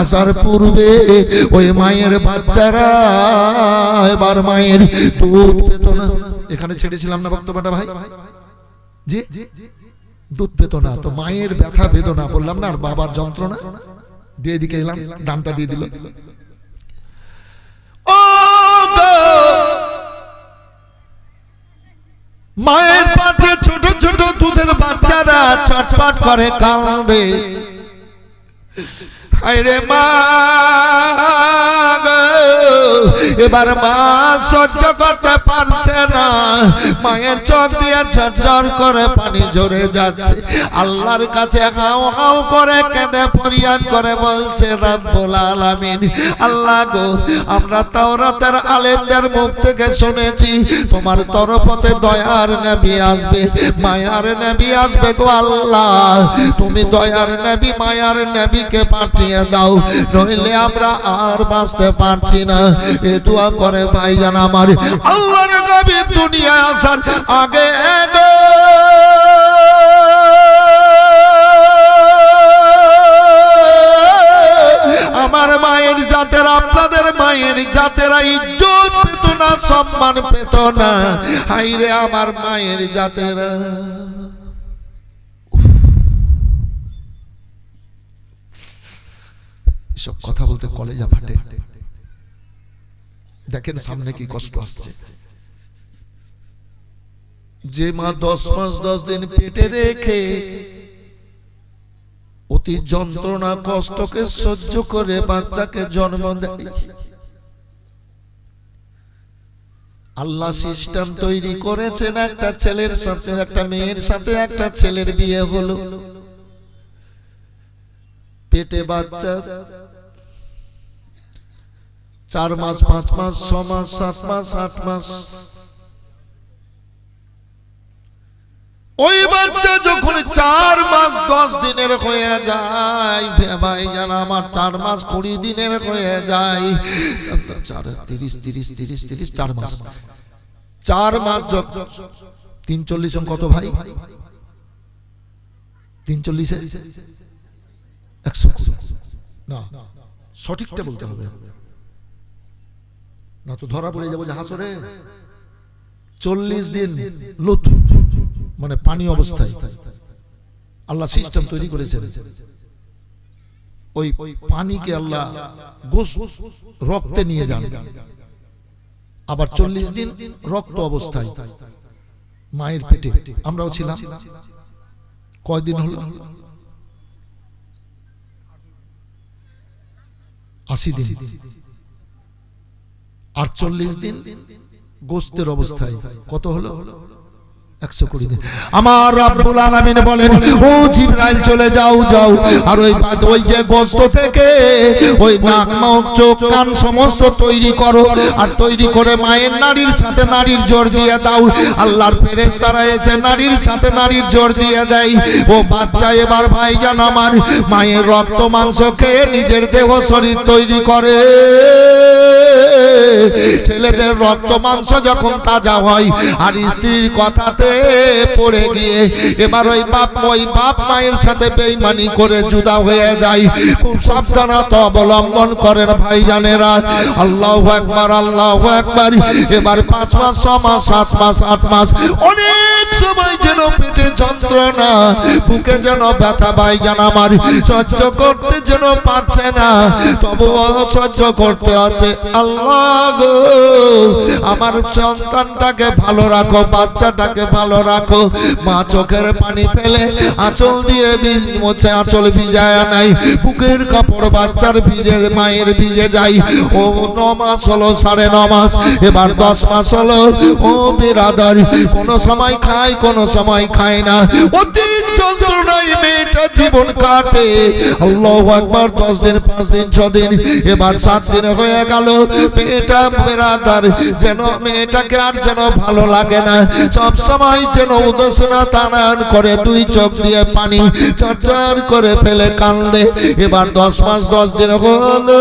আসার পূর্বে ওই মায়ের বাচ্চারা, এবার মায়ের দুধ পেত না। এখানে ছেড়েছিলাম না বক্তব্যটা ভাই? জি? দুধ পেত না, তো মায়ের ব্যথা বেদনা, বললাম না, আর বাবার যন্ত্রণা? দিয়ে দিকে এলাম, দানটা দিয়ে দিল। মায়ের পাশে ছোট ছোট দুধের বাচ্চারা ছটপট করে কাঁদে। আরে মা এবার মা সহ্য করতে পারছে না। মায়ের চোখ দিয়ে ঝরঝর করে পানি ঝরে যাচ্ছে। আল্লাহর কাছে হাও হাও করে কেঁদে ফরিয়াদ করে বলছে, রব্বুল আল্লাহ গো, আমরা তাওরাতের আলেমদের মুখ থেকে শুনেছি, তোমার তরফতে দয়ার নবী আসবে, মায়ার নবী আসবে গো আল্লাহ। তুমি দয়ার নবী, মায়ার নবীকে পাঠিয়ে দাও, নইলে আমরা আর বাঁচতে পারছি না। এ দোয়া করে ভাইজান আমার। আল্লাহর নবী দুনিয়ায় আসার আগে আমার মায়ের জাতের, আপনাদের মায়ের জাতেরা ইজ্জত পেত না, সম্মান পেত না। হাইরে আমার মায়ের জাতেরা। কথা বলতে কলেজা ফাটে দেখেন সামনে কি কষ্ট আসছে। যে মা দশ মাস দশ দিন পেটে রেখে অতি যন্ত্রণা কষ্টকে সহ্য করে বাচ্চাকে জন্ম দেয়। আল্লাহ সিস্টেম তৈরি করেছেন একটা ছেলের সাথে, একটা মেয়ের সাথে, একটা ছেলের বিয়ে হলো। পেটে বাচ্চা চার মাস পাঁচ মাস ছ মাস সাত মাস আট মাস। ওই বাচ্চা যখন চার মাস দশ দিনের হয়ে যায় ভাই জান আমার চার মাস কুড়ি দিনের হয়ে যায়। চার তিরিশ তিরিশ তিরিশ তিরিশ চার মাস। চার মাস তিন চল্লিশ কত ভাই? তিন চল্লিশে একশো কুড়ি। না সঠিকটা বলতে হবে। না তো ধরা পড়ে যাব হাসরে। চল্লিশ দিন লুত মানে পানি অবস্থায়। আল্লাহ সিস্টেম তৈরি করেছেন। ওই পানিকে আল্লাহ রক্তে নিয়ে যান। আবার চল্লিশ দিন রক্ত অবস্থায়। মায়ের পেটে, আমরাও ছিলাম। কয়দিন হলো? আশি দিন। আর চল্লিশ দিন গোস্তের অবস্থায়। কত হলো? একশো কুড়ি দিন। আমার রাব্বুল আলামিন বলেন ও জিব্রাইল চলে যাও যাও। আর ওই ওই যে গোস্ত থেকে ওই নাক মুখ চোখ কান সমস্ত তৈরি করো। আর তৈরি করে মায়ের নারীর সাথে নারীর জোর দিয়ে দাও। আল্লাহর ফেরেশতারা এসে নারীর সাথে নারীর জোর দিয়ে দেয়। ও বাচ্চা এবার ভাইজান আমার মায়ের রক্ত মাংস খেয়ে নিজের দেহ শরীর তৈরি করে। ছেলেদের রক্ত মাংস যখন তাজা হয় আর স্ত্রীর কথাতে পড়ে গিয়ে এবার ওই বাপ ওই বাপ মায়ের সাথে বেইমানি করে জুদা হয়ে যায়। খুব সাবধানতা অবলম্বন করেন ভাইজানেরা। আল্লাহ একবার আল্লাহ একবার এবার পাঁচ মাস, ছ মাস, সাত মাস, আট মাস, অনেক সময় যেন পেটে যন্ত্রণা, বুকে যেন ব্যথা ভাইজান আমার, সহ্য করতে যেন পারছে না। তবু সহ্য করতে আছে আল্লাহ গো। আমার সন্তানটাকে ভালো রাখো, বাচ্চাটাকে ভালো রাখো। মা চোখের পানি ফেলে আঁচল দিয়ে মোছে আঁচল ভিজায় নাই বুকের কাপড় বাচ্চার ভিজে, মায়ের ভিজে যাই। ও ন মাস হলো, সাড়ে ন মাস, এবার দশ মাস হলো। ও বিরাদার, কোনো সময় খায় কোন সময় খায় না। অতি যন্ত্রণায় মেয়েটা জীবন কাটে। আল্লাহ একবার দশ দিন, পাঁচ দিন, ছ দিন, এবার সাত দিন হয়ে গেল। মেয়েটা বেরাদার, যেন মেয়েটাকে আর যেন ভালো লাগে না। সব সময় যেন উদাসীনা টানান করে, দুই চোখ দিয়ে পানি চরচর করে ফেলে কান্দে। এবার দশ মাস, দশ দিন হলো।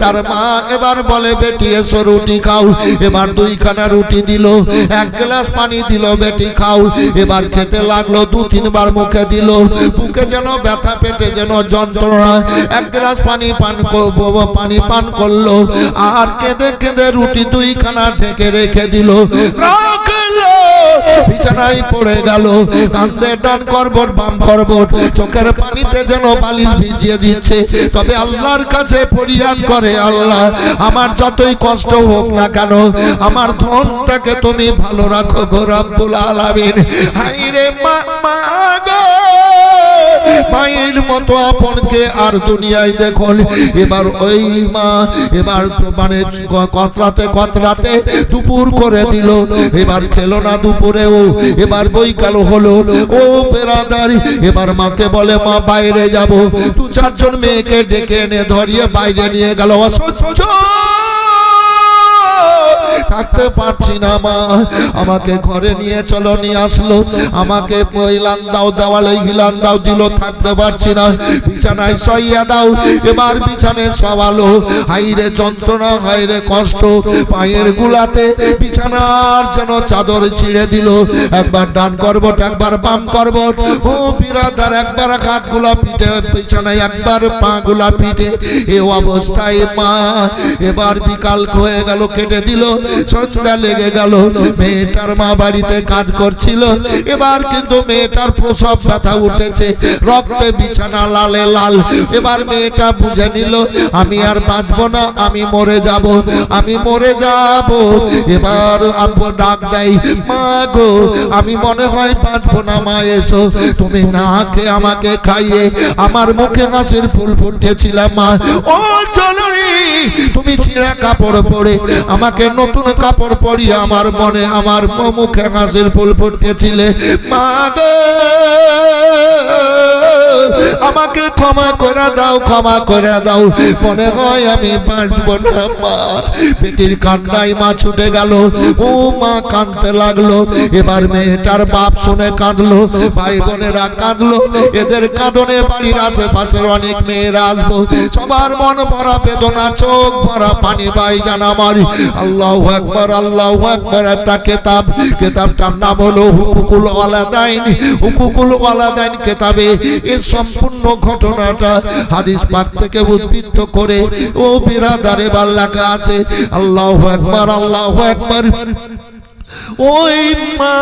তার মা এবার বলে, বেটি, এসো রুটি খাও। এবার দুইখানা রুটি দিল, এক গ্লাস পানি দিল, বেটি, খাও। এবার খেতে লাগল দু তিনবার মুখে দিল। বুকে যেন ব্যথা পেটে যেন যন্ত্রণা। এক গ্লাস পানি পান কর- পানি পান করল। আর কেঁদে কেঁদে রুটি দুইখানা ঢেকে রেখে দিল। বিছানায় পড়ে গেল। কান্দে ডান করবট, বাম করবট। চোখের পানিতে যেন বালিশ ভিজিয়ে দিচ্ছে। তবে আল্লাহর কাছে ফরিয়াদ করে আল্লাহ, আমার যতই কষ্ট হোক না কেন, আমার ধনটাকে তুমি ভালো রাখো গো রব্বুল আলামিন। হাইরে মা মা গো! মায়ের মতো আপনকে আর দুনিয়ায় দেখুন। এবার ওই মা এবার মানে কতরাতে কতরাতে দুপুর করে দিল। এবার খেলো না দুপুরেও, এবার বৈকাল হলো। ও বেরাদারি, এবার মাকে বলে, মা, বাইরে যাব। দু চারজন মেয়েকে ডেকে এনে ধরিয়ে বাইরে নিয়ে গেল। অসহ্য। থাকতে পারছি না মা। আমাকে ঘরে নিয়ে চলো, নিয়ে আসলো। আমাকে হিলান দাও, দেওয়ালে হিলান দাও, দিল থাকতে পারছি না। বিছানায় সইয়া দাও, এবার বিছানায় সবালো হাইরে যন্ত্রণা, হাইরে কষ্ট। পায়ের গুলাতে বিছানার যেন চাদর ছিঁড়ে দিল। একবার ডান করবট, একবার বাম করবট। ও বিরাদার, একবার হাতগুলা পিঠে বিছানায় একবার পা গুলা পিঠে এ অবস্থায় মা, এবার বিকাল হয়ে গেল, কেটে দিল। সন্ধ্যা লেগে গেল। মেয়েটার মা বাড়িতে কাজ করছিল। এবার কিন্তু মেয়েটার প্রসব ব্যথা উঠেছে। রক্তে বিছানা লালে লাল। এবার মেয়েটা বুঝে নিল, আমি আর বাঁচবো না, আমি মরে যাব, আমি মরে যাব। এবার আব্বু ডাক দেয়, মা গো, আমি মনে হয় বাঁচবো না, মা, এসো। তুমি না খেয়ে আমাকে খাইয়ে আমার মুখে হাসির ফুল ফুটেছিলাম মা। ও চলরি তুমি ছিঁড়া কাপড় পরে আমাকে নতুন কাপড় পরিয়ে আমার মনে আমার মুখে হাসির ফুল ফুটেছিলে। মা গো, আমাকে ক্ষমা করে দাও, ক্ষমা করে দাও। মনে হয় আমি বাঁচব না, মা। পেটির কান্নায় মা ছুটে গেল। ও মা, কাঁদতে লাগল। এবার মেয়েটার বাপ শুনে কাঁদলো ভাই বোনেরা কাঁদলো। এদের কাঁদনে বাড়ির আশেপাশের অনেক মেয়েরা আসব। সবার মন ভরা বেদনা, চোখ ভরা পানি বাই জানা মারি আল্লাহ একবার আল্লাহ আকবর, একটা কেতাব। কেতাবটার নাম হলো হুকুকুল ওয়ালাদাইন। হুকুকুল ওয়ালাদাইন কেতাবে এই সম্পূর্ণ ঘটনাটা হাদিস পাক থেকে উদ্বৃত্ত করে, ও বিরাদারে বাল্লাকা আছে, আল্লাহ আকবর, আল্লাহ একবার ওই মা,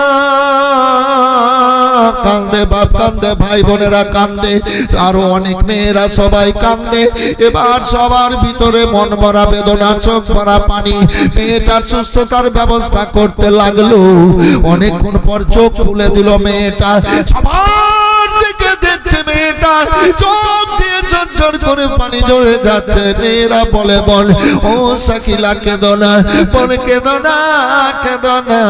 কান্দে বাপ, কান্দে ভাই বোনেরা কান্দে, আরও অনেক মেয়েরা সবাই কান্দে। এবার সবার ভিতরে মন ভরা বেদনা, চোখ ভরা পানি। মেয়েটার সুস্থতার ব্যবস্থা করতে লাগল। অনেকক্ষণ পর চোখ খুলে দিল মেয়েটা। সবার দিকে দেখছে মেয়েটা। চোখ দিয়ে ঝরঝর করে পানি ঝরে যাচ্ছে। মেয়েরা বলে বল ও সাকিলা কেঁদো না। বল কেঁদো না কেঁদো না।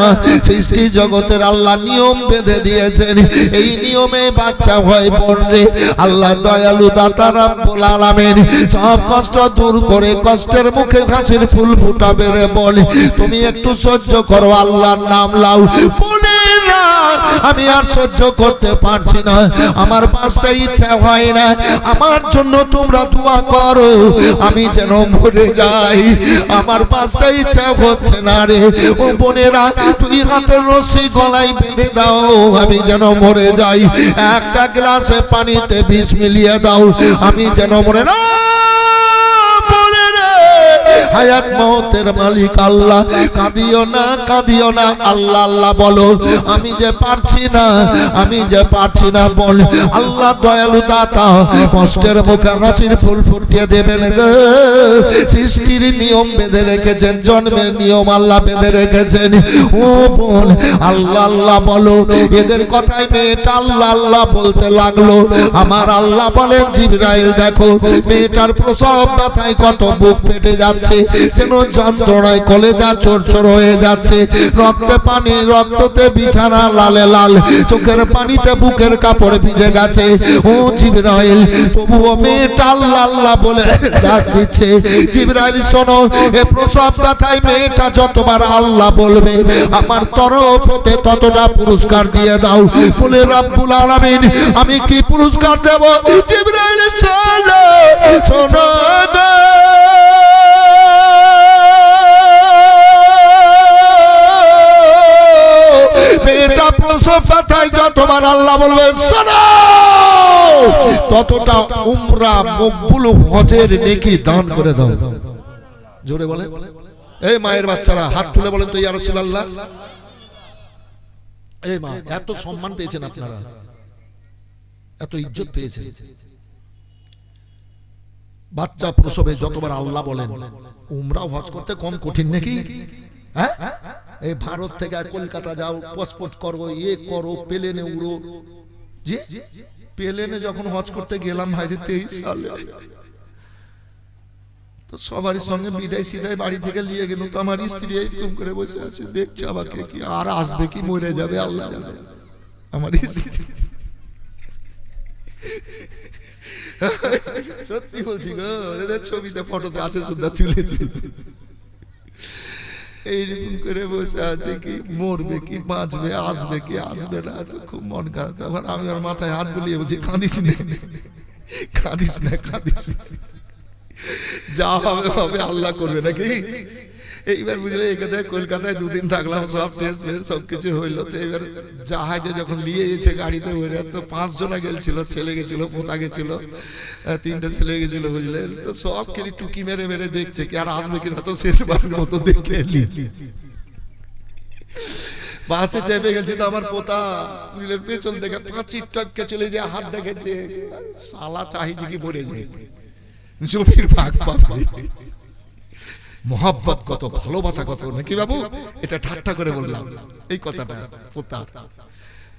সৃষ্টি জগতের আল্লাহ নিয়ম বেঁধে দিয়েছেন। এই নিয়মে বাচ্চা হয় রে। আল্লাহ দয়ালু দাতা রাব্বুল আলামিন। সব কষ্ট দূর করে কষ্টের মুখে হাসির ফুল ফুটাবে বল তুমি একটু সহ্য করো, আল্লাহর নাম লাও। বলে আমি আর সহ্য করতে পারছি না। আমার বাঁচতে ইচ্ছা হয় না। আমার জন্য তোমরা দোয়া করো। আমি যেন মরে যাই। আমার বাঁচতে ইচ্ছা হচ্ছে না রে। ও বোনেরা তুই হাতের রশ্মি গলায় বেঁধে দাও। আমি যেন মরে যাই। একটা গ্লাসে পানিতে বিষ মিলিয়ে দাও। আমি যেন মরে না! হায়াত মহতের মালিক আল্লাহ। কাঁদিও না কাঁদিও না, আল্লাহ আল্লাহ বলো, আমি যে পারছি না, আমি যে পারছি না বল। আল্লাহ দয়ালু দাতা, কষ্টের মুখে হাসির ফুল ফুটিয়ে দেবেন সৃষ্টির নিয়ম বেঁধে রেখেছেন, জন্মের নিয়ম আল্লাহ বেঁধে রেখেছেন। ও বোন, আল্লাহ আল্লাহ বলো, এদের কথাই মেয়েটা আল্লাহ আল্লাহ বলতে লাগল। আমার আল্লাহ বলেন, জিবরাইল দেখো, মেয়েটার প্রসব ব্যথায় কত বুক ফেটে যাচ্ছে। যেন যন্ত্রণায় কলেজা চোরচোর হয়ে যাচ্ছে। রক্তে পানি, রক্ততে বিছানা লালে লাল। চোখের পানিতে বুকের কাপড় ভিজে গেছে। ও জিবরাইল, তবুও মেয়েটা আল্লাহ আল্লাহ বলে ডাক দিচ্ছে। জিবরাইল, শোনো, এ প্রসব ব্যথায় মেয়েটা যতবার আল্লাহ বলবে, আমার তরফ হতে ততটা পুরস্কার দিয়ে দাও। বলে, রাব্বুল আলামিন, আমি কি পুরস্কার দেব? জিবরাইল, শোনো শোনো আল্লাহ বলবে, শোনো! ততটা উমরা মকবুল হজের নেকি দান করে দাও। জোরে বলে। এই মায়ের বাচ্চারা, হাত তুলে বলেন তো এই মা, এত সম্মান পেয়েছেন আপনারা। এত ইজ্জত পেয়েছেন। বাচ্চা প্রসবে যতবার আল্লাহ বলেন, উমরাও হজ করতে কম কঠিন নাকি? হ্যাঁ? এই ভারত থেকে কলকাতা যাও, পাসপোর্ট করো ইয়ে করো, প্লেনে উড়ো। জি প্লেনে যখন হজ করতে গেলাম ভাইদের তেইশ সালে। তো সবার সঙ্গে বিদায় সিদায় বাড়ি থেকে নিয়ে গেল। তো আমার স্ত্রী এরকম করে বসে আছে, দেখছে আমাকে কি, আর আসবে কি, মরে যাবে, আল্লাহ আমার স্ত্রী। সত্যি বলছি গো ছবিতে, ফটোতে আছে সুন্দর তুলে তুলে। এইরকম করে বসে আছে কি, মরবে কি, বাঁচবে, আসবে কি, আসবে না খুব মন খারাপ তখন আমি আমার মাথায় হাত বুলিয়ে বলছি, কাঁদিস না কাঁদিস না, কাঁদিস। যা হবে হবে, আল্লাহ করবে নাকি এইবার বুঝলে এখানে কলকাতায় দুদিন থাকলাম, সব টেস্ট ফেস্ট সব কিছু হইল। তো এবার জাহাজে যখন নিয়ে গেছে গাড়িতে ওইরা তো পাঁচ জনা গেছিল ছেলে গেছিল, পোতা গেছিল তিনটে ছেলে গেছিল বুঝলেন তো সব খেলি টুকি মেরে মেরে দেখছে কি আর আসবে কিনা তো শেষবারের মতো দেখে এলি বাসে চেপে গেছি তো আমার পোতা বুঝলেন পেছন দেখে পাঁচির টপকে চলে যায়, হাত দেখেছে সালা চাহিছে কি মরে যায়? জমির ভাগ পাবে। মোহাব্বত, কত ভালোবাসা, কত নাকি বাবু? এটা ঠাট্টা করে বললাম। এই কথাটা, পোতা।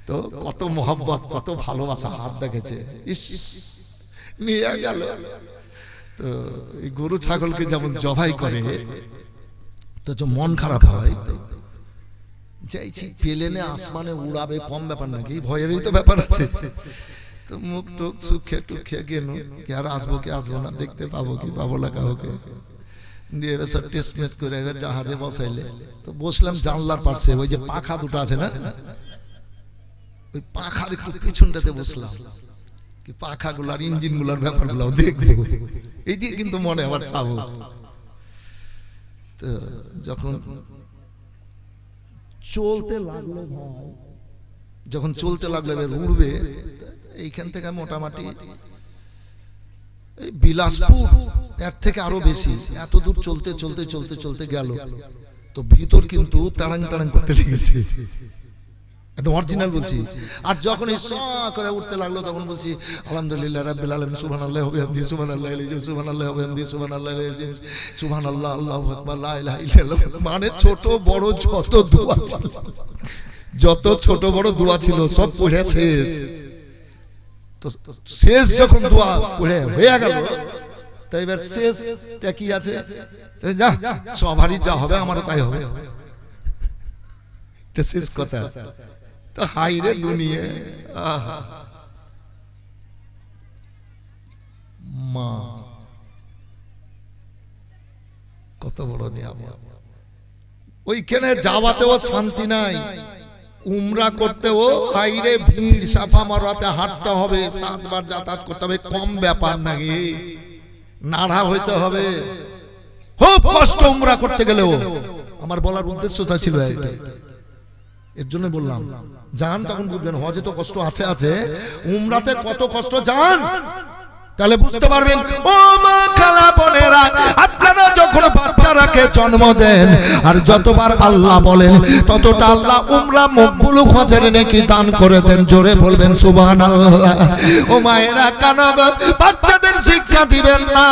তো কত মোহাব্বত, কত ভালোবাসা, হাত দেখেছে। ইস, নিয়ে গেল। তো এই গরু ছাগলকে যেমন জবাই করে, তো যে মন খারাপ হয় চাইছি প্লেনে আসমানে উড়াবে, কম ব্যাপার নাকি ভয়েরই তো ব্যাপার আছে। তো মুখ টুক সুখে টুখে গেল কি আর আসব, কি আসব না, দেখতে পাবো কি, পাবো না কাউকে। দিয়ে এবার সব টেস্ট মেট করে এবার জাহাজে বসাইলে। তো বসলাম জানলার পাশে ওই যে পাখা দুটো আছে না? ওই পাখার একটু পিছনটাতে বসলাম। কি পাখাগুলার ইঞ্জিনগুলার ব্যাপারগুলো দেখব এই দিয়ে কিন্তু মনে আমার সাহস। তো যখন চলতে লাগল ভাই যখন চলতে লাগল এবার উড়বে এইখান থেকে মোটামুটি বিলাসপুর, এর থেকে আরও বেশি। এত দূর চলতে চলতে চলতে চলতে গেল। তো ভিতর কিন্তু তাড়াং তাড়াং করতে লেগেছে। একদম অরিজিনাল বলছি। আর যখন এই করে উঠতে লাগল, তখন বলছি, আলহামদুলিল্লাহ রাব্বিল আলামিন, সুবহানাল্লাহি ওয়া বিহামদিহি সুবহানাল্লাহি আলাইহি সুবহানাল্লাহি ওয়া বিহামদিহি সুবহানাল্লাহি আলাইহি সুবহানাল্লাহ, আল্লাহু আকবার, লা ইলাহা ইল্লাল্লাহ। মানে ছোট, বড়, যত দোয়া যত ছোট, বড় দোয়া ছিল, সব পড়ে শেষ। শেষ যখন দোয়া পড়ে হয়ে গেল। তো এবার শেষ কি আছে? যা সবারই যা হবে, আমারও তাই হবে। শেষ কথা। তো হাই রে মা। কত বড় নিয়ামত। ওইখানে যাওয়াতেও শান্তি নাই। উমরা করতেও হাইরে ভিড়, সাফা মারাতে হাঁটতে হবে, সাতবার যাতায়াত করতে হবে, কম ব্যাপার নাকি? নাড়া হইতে হবে। খুব কষ্ট উমরা করতে গেলেও। আমার বলার উদ্দেশ্যটা ছিল এটাই এর জন্য বললাম, যান তখন বুঝবেন, হজে তো কষ্ট আছে আছে, উমরাতে কত কষ্ট, যান! তাহলে বুঝতে পারবেন, ও মা খালা বোনেরা, আপনারা যখন বাচ্চারাকে জন্ম দেন, আর যতবার আল্লাহ বলেন, ততটা আল্লাহ উমরা মকবুল নাকি দান করে দেন। জোরে বলবেন, সুবহানাল্লাহ। ও মায়েরা, কেন বাচ্চাদের শিক্ষা দিবেন না।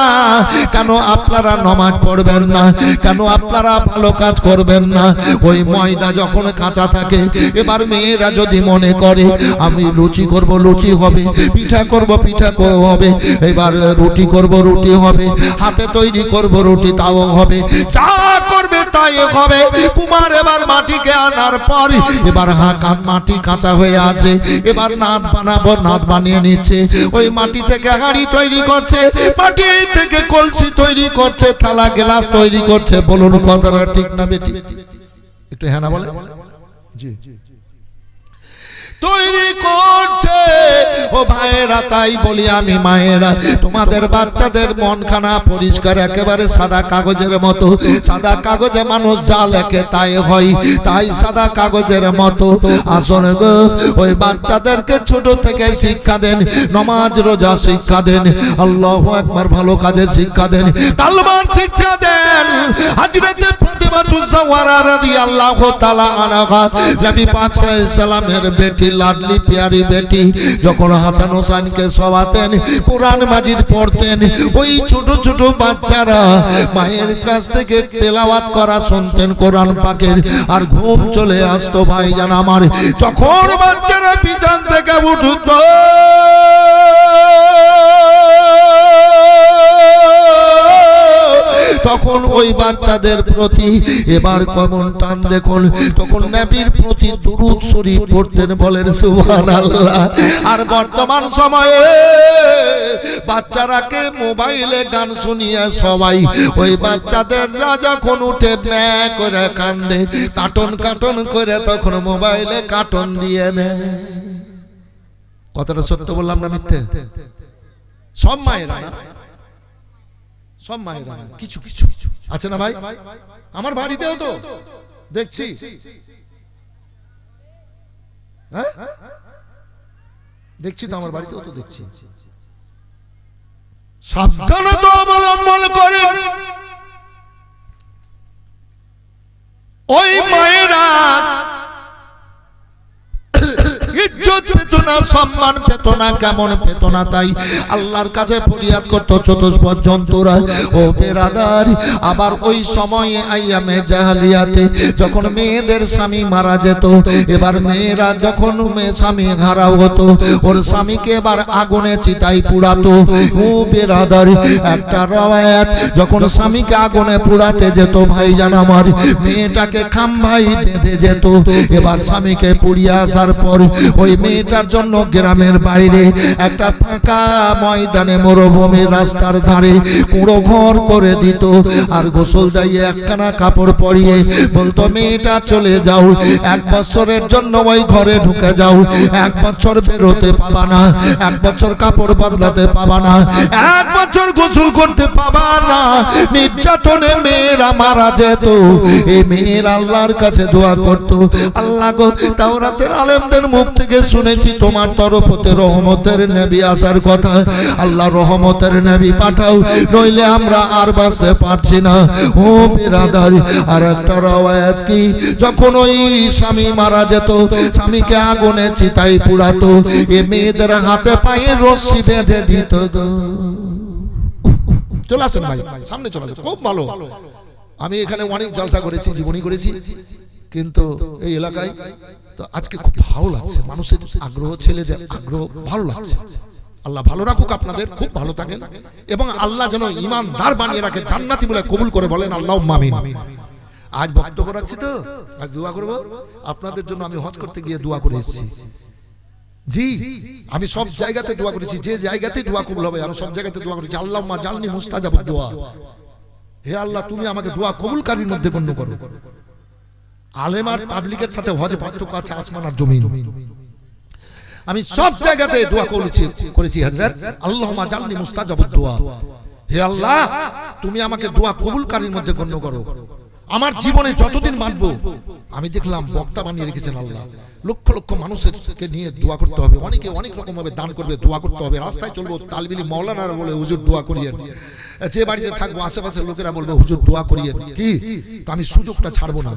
কেন আপনারা নমাজ পড়বেন না? কেন আপনারা ভালো কাজ করবেন না? ওই ময়দা যখন কাঁচা থাকে, এবার মেয়েরা যদি মনে করে, আমি লুচি করব, লুচি হবে, পিঠা করব, পিঠা হবে, এবার রুটি করব, রুটি হবে। হাতে তৈরি করব রুটি, তাও হবে। যা করবে তাই হবে। কুমার এবার মাটিকে আনার পর এবার হাঁকা মাটি কাঁচা হয়ে আছে। এবার নাদ বানাবো নাদ বানিয়ে নিচ্ছে। ওই মাটি থেকে হাঁড়ি তৈরি করছে, মাটি থেকে কলসি তৈরি করছে, থালা, গ্লাস তৈরি করছে। বলুন কথাটা ঠিক না বেটি একটু হ্যাঁ না বলে? জি জি। তৈরি করছে। ও ভাইয়েরা, তাই বলি আমি মায়েরা, তোমাদের বাচ্চাদের মনখানা পরিষ্কার, একেবারে সাদা কাগজের মতো। সাদা কাগজে মানুষ যা লেখে তাই হয়, তাই সাদা কাগজের মতো। আসন গো, ওই বাচ্চাদেরকে ছোট থেকে শিক্ষা দেন, নমাজ, রোজা শিক্ষা দেন, আল্লাহ একবার ভালো কাজের শিক্ষা দেন তালবার শিক্ষা দেন। হযরতে ফাতেমাতুজ জাওয়ারা রাদিয়াল্লাহু তাআলা আনহা, নবী পাক সাল্লাল্লাহু সাল্লামের বেটি লাডলি পিয়ারি বেটি যখন হাসান হোসেনকে সবাতেন কোরআন মাজিদ পড়তেন, ওই ছোট ছোট বাচ্চারা মায়ের কাছ থেকে তেলাওয়াত করা শুনতেন কোরআন পাকের। আর ঘুম চলে আসতো ভাইজান আমার। যখন বাচ্চারা বিছান থেকে উঠত তখন ওই বাচ্চাদের প্রতি এবার কেমন টান দেখুন। তখন নবীর প্রতি দুরুদ শরীফ পড়তেন বলেন, সুবহানাল্লাহ। আর বর্তমান সময়ে বাচ্চারাকে মোবাইলে গান শুনিয়ে সবাই, ওই বাচ্চাদের যখন উঠে ব্যা করে কান্দে কাটন কাটন করে তখন মোবাইলে কাটন দিয়ে নেয়। কথাটা সত্য বললাম না মিথ্যে? সব মায়েরা সব মায়েরা কিছু কিছু আছে না ভাই? আমার বাড়িতেও তো। দেখছি। হ্যাঁ? দেখছি তো আমার বাড়িতেও তো দেখছি। সাবধানতা অবলম্বন করেন। ওই মায়েরা না সম্মান পেত না কেমন পেত না তাই? আল্লাহর কাছে ফরিয়াদ করতো চতুষ্পদ জন্তুরা ও বেরাদার, আবার ওই সময়ে আইয়ামে জাহালিয়াতে যখন মেয়েদের স্বামী মারা যেত, এবার মেয়েরা যখন মেয়ে স্বামী হারাও হতো, ওর স্বামীকে এবার আগুনে চিতাই পুড়াতো। ও বেরাদার, একটা রওয়ায়াত, যখন স্বামীকে আগুনে পুড়াতে যেত, ভাইজান আমার, মেয়েটাকে খাম্বাই বেঁধে যেত। এবার স্বামীকে পুড়িয়ে আসার পর ওই মেয়েটার জন্য গ্রামের বাইরে একটা ফাঁকা ময়দানে মরুভূমির রাস্তার ধারে কুড়ো ঘর করে দিত আর গোসল যাইয়ে একখানা কাপড় পরিয়ে বলতো, মেয়েটা চলে যাও, এক বছরের জন্য ওই ঘরে ঢুকে যাও, এক বছর বেরোতে পাবা না, এক বছর কাপড় বদলাতে পাবা না, এক বছর গোসল করতে পাবা না, নির্যাতনে মেয়েরা মারা যেত। এই মেয়ের আল্লাহর কাছে দোয়া করতো, আল্লাহ গো, তাওরাতের আলেমদের মুখ থেকে শুনেছি তোমার তরফ হতে রহমতের নবী আসার কথা। আল্লাহ রহমতের নবী পাঠাও, নইলে আমরা আর বাঁচতে পারছি না। ও বিরাদার, আর একটা রওয়ায়াত কি? যখন ওই স্বামী মারা যেত, স্বামীকে আগুনে চিতাই পুড়াতো, এ মেয়েদের হাতে পায়ে রশ্মি বেঁধে দিত গো। চলে আসেন ভাই, সামনে চলে আসেন, খুব ভালো। আমি এখানে অনেক জলসা করেছি, জীবনী করেছি, কিন্তু এই এলাকায় তো আজকে খুব ভালো লাগছে। মানুষের আগ্রহ, ছেলেদের আগ্রহ ভালো লাগছে। আল্লাহ ভালো রাখুক আপনাদের, খুব ভালো থাকেন। এবং আল্লাহ যেন ইমানদার বানিয়ে রাখে, জান্নাতি বলে কবুল করে বলেন আল্লাহ মামিন আজ বক্তব্য রাখছি তো? আজ দোয়া করব? আপনাদের জন্য আমি হজ করতে গিয়ে দোয়া করে এসেছি। জি, আমি সব জায়গাতে দোয়া করেছি। যে জায়গাতে দোয়া কবুল হবে, আমি সব জায়গাতে দোয়া করেছি। আল্লাহ মা জালনি মুস্তাজাব দোয়া। হে আল্লাহ, তুমি আমাকে দোয়া কবুলকারীর মধ্যে গণ্য করো। আলেম আর পাবলিকের সাথে হজে পার্থক্য আছে আসমান আর জমিন। আমি সব জায়গাতে দোয়া করেছি করেছি হযরত আল্লাহুম্মা জালনি মুস্তাজাবুদ দোয়া। হে আল্লাহ তুমি আমাকে দোয়া কবুলকারীর মধ্যে গণ্য করো। আমার জীবনে যতদিন বাঁচবো আমি দেখলাম বক্তা বানিয়ে রেখেছেন আল্লাহ। লক্ষ লক্ষ মানুষকে নিয়ে দোয়া করতে হবে। অনেকে অনেক রকম ভাবে দান করবে দোয়া করতে হবে। রাস্তায় চলবো তালবিলি মাওলানারা বলে হুজুর দোয়া করিয়েন। যে বাড়িতে থাকব আশেপাশের লোকেরা বলবে হুজুর দোয়া করিয়েন। কি তো আমি সুযোগটা ছাড়বো না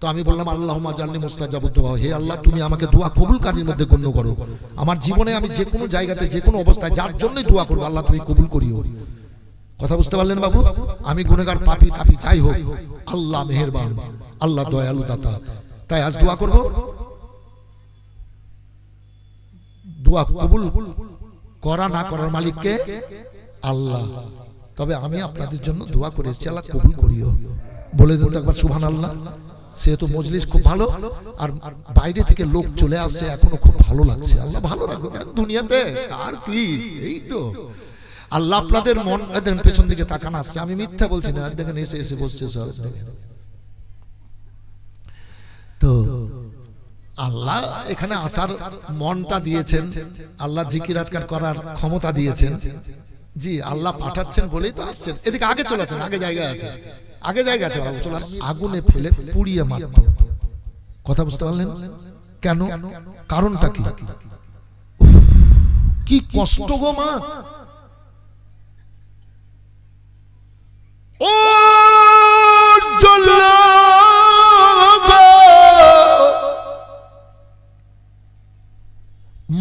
তো আমি বললাম আল্লাহ জাননি মুস্তাজাব দোয়া। হে আল্লাহ, তুমি আমাকে দোয়া কবুলকারীর মধ্যে গণ্য করো। আমার জীবনে আমি যে কোনো জায়গাতে, যে কোনো অবস্থায়, যার জন্যই দোয়া করব, আল্লাহ তুমি কবুল করিও। কথা বুঝতে পারলেন বাবু? আমি গুনেগার পাপি, তাপি যাই হোক, আল্লাহ মেহেরবান, আল্লাহ দয়ালু দাতা। তাই আজ দোয়া করব? দোয়া কবুল করা, না করার মালিককে আল্লাহ। তবে আমি আপনাদের জন্য দোয়া করে এসেছি, আল্লাহ কবুল করিও। বলে দিন একবার সুবহান আল্লাহ সেহেতু মজলিস খুব ভালো, আর বাইরে থেকে লোক চলে আসছে, এখনও খুব ভালো লাগছে। আল্লাহ ভালো রাখো দুনিয়াতে, আর কি? এই তো। আল্লাহ আপনাদের মন দেখেন, পেছন দিকে তাকান, আসছে। আমি মিথ্যা বলছি না, দেখেন, এসে এসে বসছে সব, দেখেন। তো আল্লাহ এখানে আসার মনটা দিয়েছেন, আল্লাহ জিকির আজকার করার ক্ষমতা দিয়েছেন। জি, আল্লাহ পাঠাচ্ছেন বলেই তো আসছেন। এদিকে আগে চলেছেন আগে জায়গায় আছে। আগে জায়গা আছে আগুনে ফেলে পুড়িয়ে মারত। কথা বুঝতে পারলেন? কেন? কারণটা কি? কি কষ্ট গো, মা! ও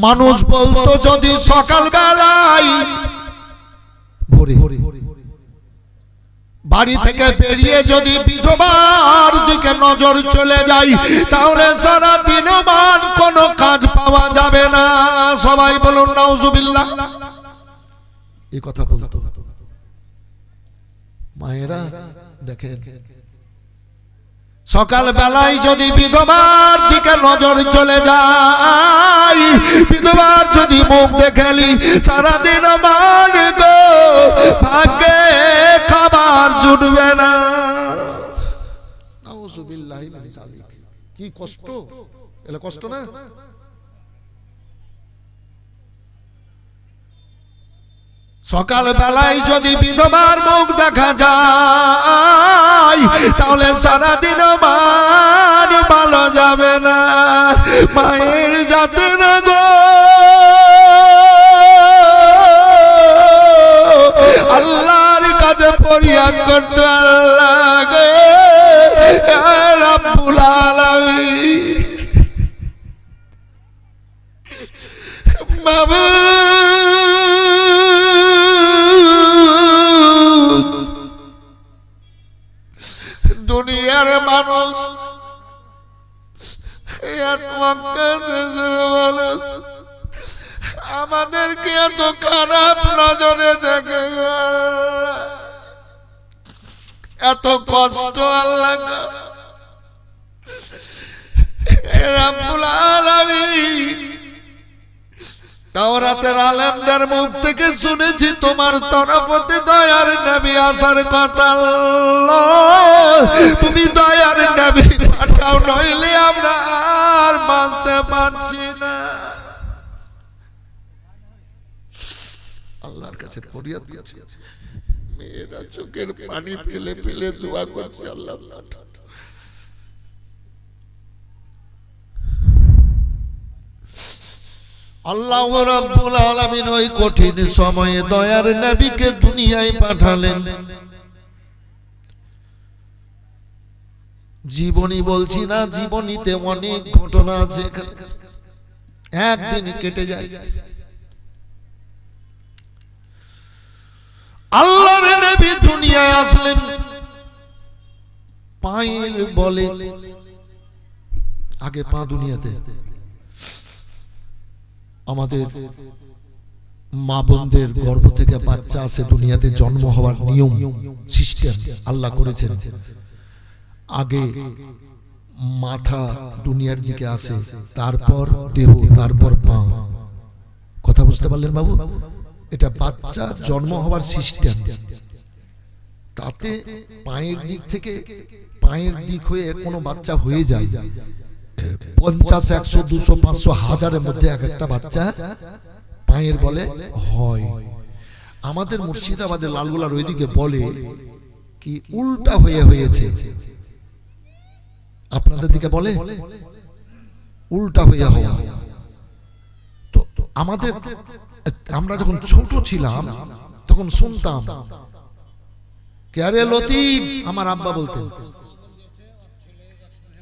মানুষ বলতো, যদি সকাল বেলায় ভোরে বাড়ি থেকে বেরিয়ে যদি বিধবার দিকে নজর চলে যাই, তাহলে সারা দিন মান কোনো কাজ পাওয়া যাবে না। সবাই বলুন, নাউজুবিল্লাহ। এই কথা বলতো। মায়েরা দেখেন সকাল বেলায় যদি বিধবার দিকে নজর চলে যায়, বিধবার যদি মুখ দেখেলি সারাদিন মান ভাগ্যে খাবার জুটবে না। কি কষ্ট? এলে কষ্ট না? সকাল বেলায় যদি বিধবার মুখ দেখা যায়, তাহলে সারাদিন মান ভালো যাবে না। মায়ের জাতের গো। আল্লাহর কাছে ফরিয়াদ করতে আল্লাহ আমাদেরকে এত খারাপ নজরে দেখে। এত কষ্ট আল্লাহ রাব্বুল আলামিন তাওরাতের আলেমদের মুখ থেকে শুনেছি তোমার তরফতে দয়ার নবী আসার কথা। তুমি দয়ার নবী পাঠাও, নইলে আমরা আর বাঁচতে পারছি না আল্লাহর কাছে ফরিয়াদ মেয়েরা চোখের পানি ফেলে ফেলে দোয়া করছে, আল্লাহ পাঠাও। আল্লাহ রাব্বুল আলামিন ওই কঠিন সময়ে দয়ার নবীকে দুনিয়ায় পাঠালেন। জীবনী বলছি না, জীবনীতে অনেক ঘটনা আছে। একদিন কেটে যায়। আল্লাহর নবী দুনিয়ায় আসলেন। পায়ের বলে, আগে পা দুনিয়াতে। আমাদের মা বোনদের গর্ভ থেকে বাচ্চা আসে দুনিয়াতে জন্ম হওয়ার নিয়ম, সিস্টেম আল্লাহ করেছেন। আগে মাথা দুনিয়ার দিকে আসে তারপর দেহ, তারপর পা। কথা বুঝতে পারলেন বাবু? এটা বাচ্চা জন্ম হওয়ার সিস্টেম। তাতে পায়ের দিক থেকে, পায়ের দিক হয়ে কোনো বাচ্চা হয়ে যায়। পঞ্চাশ, একশো, দুশো, পাঁচশো, হাজারের মধ্যে এক একটা বাচ্চা পায়ের বলে হয়। আমাদের মুর্শিদাবাদের লালগোলার ওইদিকে বলে কি উল্টা হয়ে হয়েছে। আপনাদের দিকে বলে উল্টা হয়ে হওয়া। তো আমাদের আমরা যখন ছোট ছিলাম, তখন শুনতাম, কে আরে লতিফ? আমার আব্বা বলতেন।